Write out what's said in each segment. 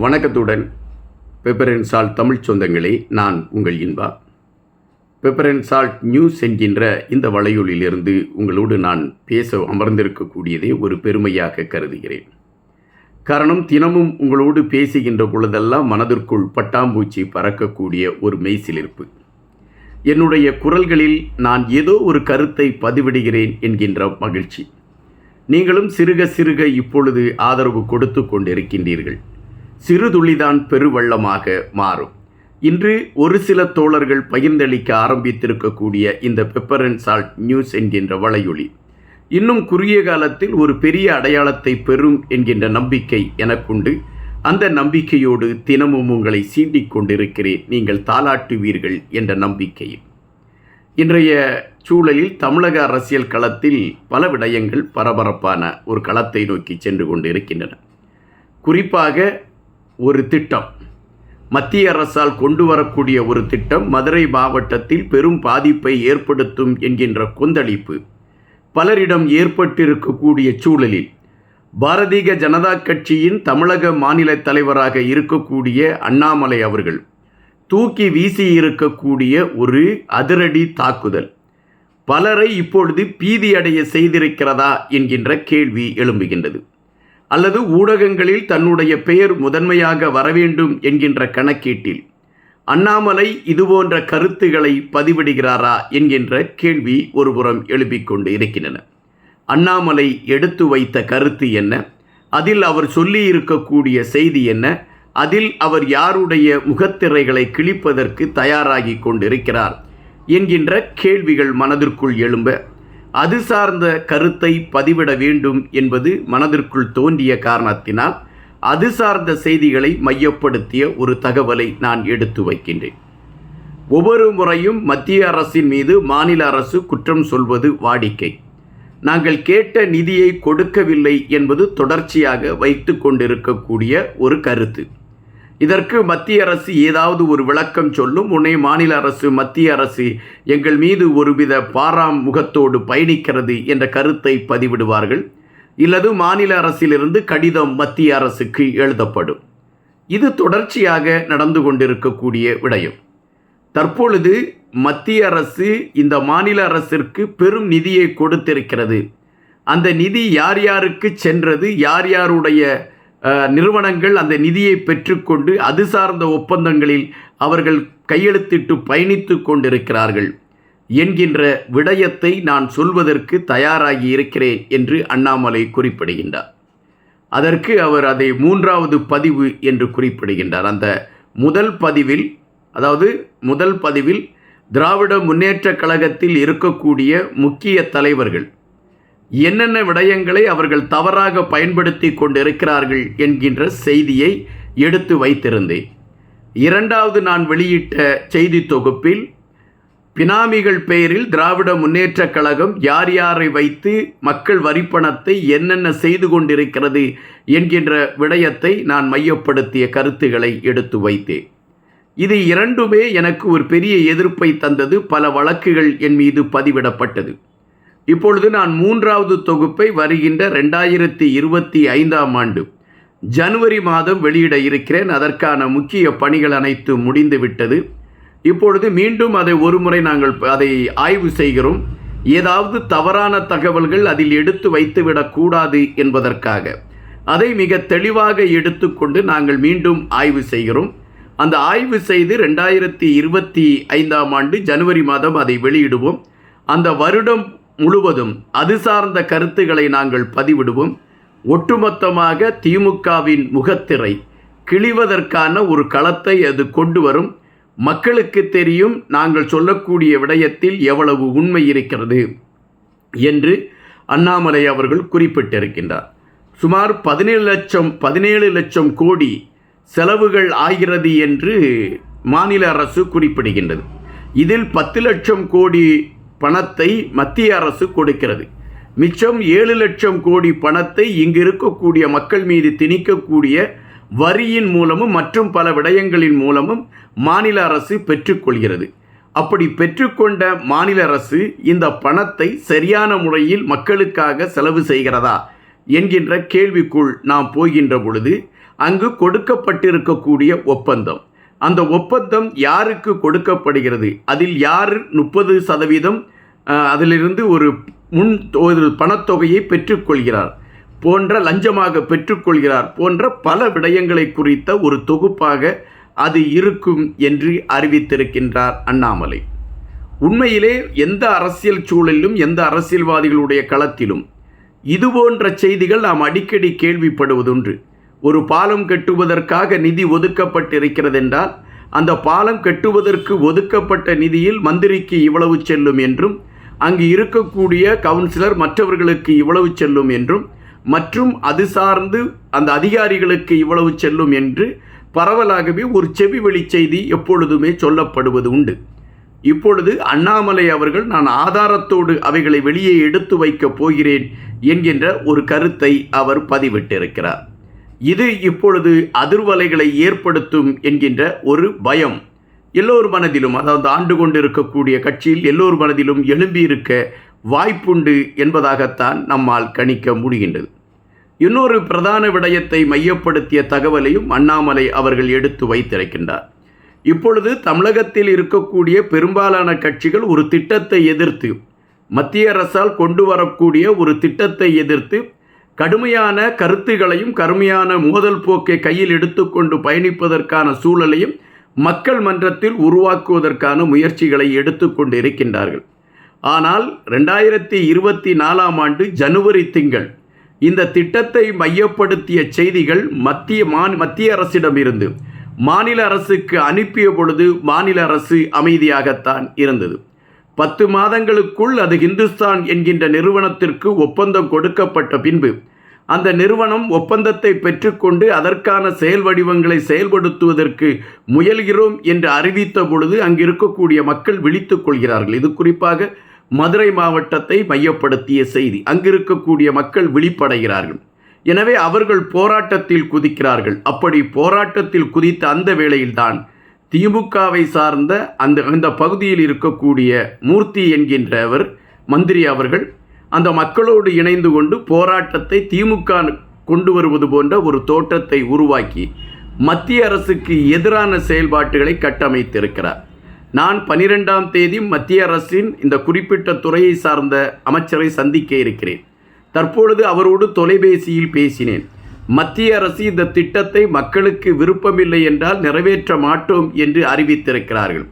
வணக்கத்துடன் pepper salt Tamil சொந்தங்களே நான் உங்கள் இன்பா. பெப்பர் சால்ட் நியூஸ் என்கின்ற இந்த வலையொலியிலிருந்து உங்களோடு நான் பேச அமர்ந்திருக்கக்கூடியதே ஒரு பெருமையாக கருதுகிறேன். காரணம் தினமும் உங்களோடு பேசுகின்ற பொழுதெல்லாம் மனதிற்குள் பட்டாம்பூச்சி பறக்கக்கூடிய ஒரு மெய்சிலிருப்பு. என்னுடைய குரல்களில் நான் ஏதோ ஒரு கருத்தை பதிவிடுகிறேன் என்கின்ற மகிழ்ச்சி. நீங்களும் சிறுக சிறுக இப்பொழுது ஆதரவு கொடுத்து கொண்டிருக்கின்றீர்கள். சிறுதுளிதான் பெருவள்ளமாக பெருவெள்ளமாக மாறும். இன்று ஒரு சில தோழர்கள் பகிர்ந்தளிக்க ஆரம்பித்திருக்கக்கூடிய இந்த பெப்பர் அண்ட் சால்ட் நியூஸ் என்கின்ற வலையொலி இன்னும் குறுகிய காலத்தில் ஒரு பெரிய அடையாளத்தை பெறும் என்கின்ற நம்பிக்கை எனக்குண்டு. அந்த நம்பிக்கையோடு தினமும் உங்களை சீண்டிக் கொண்டிருக்கிறேன். நீங்கள் தாளாட்டுவீர்கள் என்ற நம்பிக்கையில். இன்றைய சூழலில் தமிழக அரசியல் களத்தில் பல விடயங்கள் பரபரப்பான ஒரு களத்தை நோக்கி சென்று கொண்டிருக்கின்றன. குறிப்பாக ஒரு திட்டம். மத்திய அரசால் கொண்டு வரக்கூடிய ஒரு திட்டம் மதுரை மாவட்டத்தில் பெரும் பாதிப்பை ஏற்படுத்தும் என்கின்ற கொந்தளிப்பு. பலரிடம் ஏற்பட்டிருக்கக்கூடிய சூழலில் பாரதிய ஜனதா கட்சியின் தமிழக மாநில தலைவராக இருக்கக்கூடிய அண்ணாமலை அவர்கள் தூக்கி வீசி இருக்கக்கூடிய ஒரு அதிரடி தாக்குதல். பலரை இப்பொழுது பீதியடைய செய்திருக்கிறதா என்கின்ற கேள்வி எழும்புகின்றது. அல்லது ஊடகங்களில் தன்னுடைய பெயர் முதன்மையாக வரவேண்டும் என்கின்ற கணக்கீட்டில். அண்ணாமலை இதுபோன்ற கருத்துக்களை பதிவிடுகிறாரா என்கின்ற கேள்வி ஒருபுறம் எழுப்பிக்கொண்டு இருக்கின்றன. அண்ணாமலை எடுத்து வைத்த கருத்து என்ன? அதில் அவர் சொல்லி இருக்கக்கூடிய செய்தி என்ன? அதில் அவர் யாருடைய முகத்திரைகளை கிழிப்பதற்கு தயாராகி கொண்டிருக்கிறார் என்கின்ற கேள்விகள் மனதிற்குள் எழும்ப அது சார்ந்த கருத்தை பதிவிட வேண்டும் என்பது மனதிற்குள் தோன்றிய காரணத்தினால் அது சார்ந்த செய்திகளை மையப்படுத்திய ஒரு தகவலை நான் எடுத்து வைக்கின்றேன். ஒவ்வொரு முறையும் மத்திய அரசின் மீது மாநில அரசு குற்றம் சொல்வது வாடிக்கை. நாங்கள் கேட்ட நிதியை கொடுக்கவில்லை என்பது தொடர்ச்சியாக வைத்து கொண்டிருக்கக்கூடிய ஒரு கருத்து. இதற்கு மத்திய அரசு ஏதாவது ஒரு விளக்கம் சொல்லும்? உன்னை மாநில அரசு மத்திய அரசு எங்கள் மீது ஒருவித பாராம் முகத்தோடு பயணிக்கிறது என்ற கருத்தை பதிவிடுவார்கள்? இல்லது மாநில அரசிலிருந்து கடிதம் மத்திய அரசுக்கு எழுதப்படும்? இது தொடர்ச்சியாக நடந்து கொண்டிருக்கக்கூடிய விடயம். தற்பொழுது மத்திய அரசு இந்த மாநில அரசிற்கு பெரும் நிதியை கொடுத்திருக்கிறது. அந்த நிதி யார் யாருக்கு சென்றது? யார் யாருடைய நிறுவனங்கள் அந்த நிதியை பெற்றுக்கொண்டு அது சார்ந்த ஒப்பந்தங்களில் அவர்கள் கையெழுத்திட்டு பயணித்து கொண்டிருக்கிறார்கள். என்கின்ற விடயத்தை நான் சொல்வதற்கு தயாராகி இருக்கிறேன் என்று அண்ணாமலை குறிப்பிடுகின்றார். அதற்கு அவர் அதை மூன்றாவது பதிவு என்று குறிப்பிடுகின்றார். அந்த முதல் பதிவில் அதாவது முதல் பதிவில் திராவிட முன்னேற்றக் கழகத்தில் இருக்கக்கூடிய முக்கிய தலைவர்கள் என்னென்ன விடயங்களை அவர்கள் தவறாக பயன்படுத்தி கொண்டிருக்கிறார்கள் என்கின்ற செய்தியை எடுத்து வைத்திருந்தேன். இரண்டாவது நான் வெளியிட்ட செய்தி தொகுப்பில் பினாமிகள் பெயரில் திராவிட முன்னேற்றக் கழகம் யார் யாரை வைத்து மக்கள் வரிப்பணத்தை என்னென்ன செய்து கொண்டிருக்கிறது என்கின்ற விடயத்தை நான் மையப்படுத்திய கருத்துக்களை எடுத்து வைத்தேன். இது இரண்டுமே எனக்கு ஒரு பெரிய எதிர்ப்பை தந்தது பல வழக்குகள் என் மீது பதிவிடப்பட்டது. இப்பொழுது நான் மூன்றாவது தொகுப்பை வருகின்ற ரெண்டாயிரத்தி இருபத்தி ஐந்தாம் ஆண்டு ஜனவரி மாதம் வெளியிட இருக்கிறேன். அதற்கான முக்கிய பணிகள் அனைத்து முடிந்துவிட்டது இப்பொழுது மீண்டும் அதை ஒருமுறை நாங்கள் அதை ஆய்வு செய்கிறோம். ஏதாவது தவறான தகவல்கள் அதில் எடுத்து வைத்துவிடக்கூடாது என்பதற்காக. அதை மிக தெளிவாக எடுத்துக்கொண்டு நாங்கள் மீண்டும் ஆய்வு செய்கிறோம். அந்த ஆய்வு செய்து ரெண்டாயிரத்தி இருபத்தி ஐந்தாம் ஆண்டு ஜனவரி மாதம் அதை வெளியிடுவோம். அந்த வருடம் முழுவதும் அது சார்ந்த கருத்துக்களை நாங்கள் பதிவிடுவோம். ஒட்டுமொத்தமாக திமுகவின் முகத்திரை கிழிவதற்கான ஒரு களத்தை அது கொண்டு வரும். மக்களுக்கு தெரியும் நாங்கள் சொல்லக்கூடிய விடயத்தில் எவ்வளவு உண்மை இருக்கிறது என்று அண்ணாமலை அவர்கள் குறிப்பிட்டிருக்கின்றார். சுமார் பதினேழு லட்சம் பதினேழு லட்சம் கோடி செலவுகள் ஆகிறது என்று மாநில அரசு குறிப்பிடுகின்றது. இதில் பத்து லட்சம் கோடி பணத்தை மத்திய அரசு கொடுக்கிறது. மிச்சம் ஏழு லட்சம் கோடி பணத்தை இங்கு இருக்கக்கூடிய மக்கள் மீது திணிக்கக்கூடிய வரியின் மூலமும் மற்றும் பல விடயங்களின் மூலமும் மாநில அரசு பெற்றுக்கொள்கிறது. அப்படி பெற்றுக்கொண்ட மாநில அரசு இந்த பணத்தை சரியான முறையில் மக்களுக்காக செலவு செய்கிறதா என்கின்ற கேள்விக்குள் நாம் போகின்ற பொழுது அங்கு கொடுக்கப்பட்டிருக்கக்கூடிய ஒப்பந்தம். அந்த ஒப்பந்தம் யாருக்கு கொடுக்கப்படுகிறது? அதில் யார் முப்பது சதவீதம் அதிலிருந்து ஒரு முன் ஒரு பணத்தொகையை பெற்றுக்கொள்கிறார். போன்ற லஞ்சமாக பெற்றுக்கொள்கிறார். போன்ற பல விடயங்களை குறித்த ஒரு தொகுப்பாக அது இருக்கும் என்று அறிவித்திருக்கின்றார் அண்ணாமலை. உண்மையிலே எந்த அரசியல் சூழலிலும் எந்த அரசியல்வாதிகளுடைய களத்திலும் இது போன்ற செய்திகள் நாம் அடிக்கடி கேள்விப்படுவதுண்டு. ஒரு பாலம் கட்டுவதற்காக நிதி ஒதுக்கப்பட்டிருக்கிறது என்றால் அந்த பாலம் கட்டுவதற்கு ஒதுக்கப்பட்ட நிதியில் மந்திரிக்கு இவ்வளவு செல்லும் என்றும் அங்கு இருக்கக்கூடிய கவுன்சிலர் மற்றவர்களுக்கு இவ்வளவு செல்லும் என்றும் மற்றும் அது சார்ந்து அந்த அதிகாரிகளுக்கு இவ்வளவு செல்லும் என்று பரவலாகவே ஒரு செவி வெளி செய்தி எப்பொழுதுமே சொல்லப்படுவது உண்டு. இப்பொழுது அண்ணாமலை அவர்கள் நான் ஆதாரத்தோடு அவைகளை வெளியே எடுத்து வைக்கப் போகிறேன் என்கின்ற ஒரு கருத்தை அவர் பதிவிட்டிருக்கிறார். இது இப்பொழுது அதிர்வலைகளை ஏற்படுத்தும் என்கின்ற ஒரு பயம். எல்லோர் மனதிலும் அதாவது ஆண்டு கொண்டு இருக்கக்கூடிய கட்சியில் எல்லோர் மனதிலும் எழும்பியிருக்க வாய்ப்புண்டு என்பதாகத்தான் நம்மால் கணிக்க முடிகின்றது. இன்னொரு பிரதான விடயத்தை மையப்படுத்திய தகவலையும் அண்ணாமலை அவர்கள் எடுத்து வைத்திருக்கின்றார். இப்பொழுது தமிழகத்தில் இருக்கக்கூடிய பெரும்பாலான கட்சிகள் ஒரு திட்டத்தை எதிர்த்து மத்திய அரசால் கொண்டு வரக்கூடிய ஒரு திட்டத்தை எதிர்த்து கடுமையான கருத்துகளையும் கடுமையான மோதல் போக்கை கையில் எடுத்துக்கொண்டு பயணிப்பதற்கான சூழலையும் மக்கள் மன்றத்தில் உருவாக்குவதற்கான முயற்சிகளை எடுத்துக்கொண்டு இருக்கின்றார்கள் ஆனால் ரெண்டாயிரத்தி இருபத்தி நாலாம் ஆண்டு ஜனவரி திங்கள் இந்த திட்டத்தை மையப்படுத்திய செய்திகள் மத்திய மா- மத்திய அரசிடமிருந்து மாநில அரசுக்கு அனுப்பிய பொழுது மாநில அரசு அமைதியாகத்தான் இருந்தது. பத்து மாதங்களுக்குள் அது ஹிந்துஸ்தான் என்கின்ற நிறுவனத்திற்கு ஒப்பந்தம் கொடுக்கப்பட்ட பின்பு அந்த நிறுவனம் ஒப்பந்தத்தை பெற்றுக்கொண்டு அதற்கான செயல் வடிவங்களை செயல்படுத்துவதற்கு முயல்கிறோம் என்று அறிவித்த பொழுது அங்கு இருக்கக்கூடிய மக்கள் விழித்துக் கொள்கிறார்கள். இது குறிப்பாக மதுரை மாவட்டத்தை மையப்படுத்திய செய்தி. அங்கு இருக்கக்கூடிய மக்கள் விழிப்படைகிறார்கள். எனவே அவர்கள் போராட்டத்தில் குதிக்கிறார்கள். அப்படி போராட்டத்தில் குதித்த அந்த வேளையில்தான் திமுகவை சார்ந்த அந்த அந்த பகுதியில் இருக்கக்கூடிய மூர்த்தி என்கின்றவர் மந்திரி அவர்கள் அந்த மக்களோடு இணைந்து கொண்டு போராட்டத்தை திமுக கொண்டு வருவது போன்ற ஒரு தோற்றத்தை உருவாக்கி மத்திய அரசுக்கு எதிரான செயல்பாட்டுகளை கட்டமைத்திருக்கிறார். நான் பனிரெண்டாம் தேதி மத்திய அரசின் இந்த குறிப்பிட்ட துறையை சார்ந்த அமைச்சரை சந்திக்க இருக்கிறேன். தற்பொழுது அவரோடு தொலைபேசியில் பேசினேன். மத்திய அரசு இந்த திட்டத்தை மக்களுக்கு விருப்பமில்லை என்றால் நிறைவேற்ற மாட்டோம் என்று அறிவித்திருக்கிறார்கள்.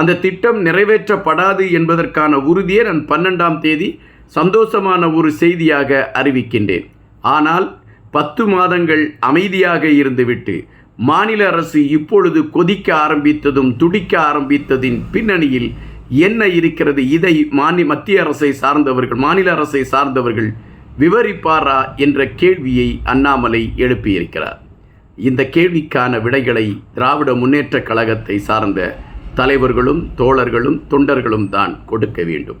அந்த திட்டம் நிறைவேற்றப்படாது என்பதற்கான உறுதியை நான் பன்னெண்டாம் தேதி சந்தோஷமான ஒரு செய்தியாக அறிவிக்கின்றேன். ஆனால் பத்து மாதங்கள் அமைதியாக இருந்துவிட்டு மாநில அரசு இப்பொழுது கொதிக்க ஆரம்பித்ததும் துடிக்க ஆரம்பித்ததின் பின்னணியில் என்ன இருக்கிறது? இதை மாநி மத்திய அரசை சார்ந்தவர்கள் மாநில அரசை சார்ந்தவர்கள் விவரிப்பாரா என்ற கேள்வியை அண்ணாமலை எழுப்பியிருக்கிறார். இந்த கேள்விக்கான விடைகளை திராவிட முன்னேற்றக் கழகத்தை சார்ந்த தலைவர்களும் தோழர்களும் தொண்டர்களும் தான் கொடுக்க வேண்டும்.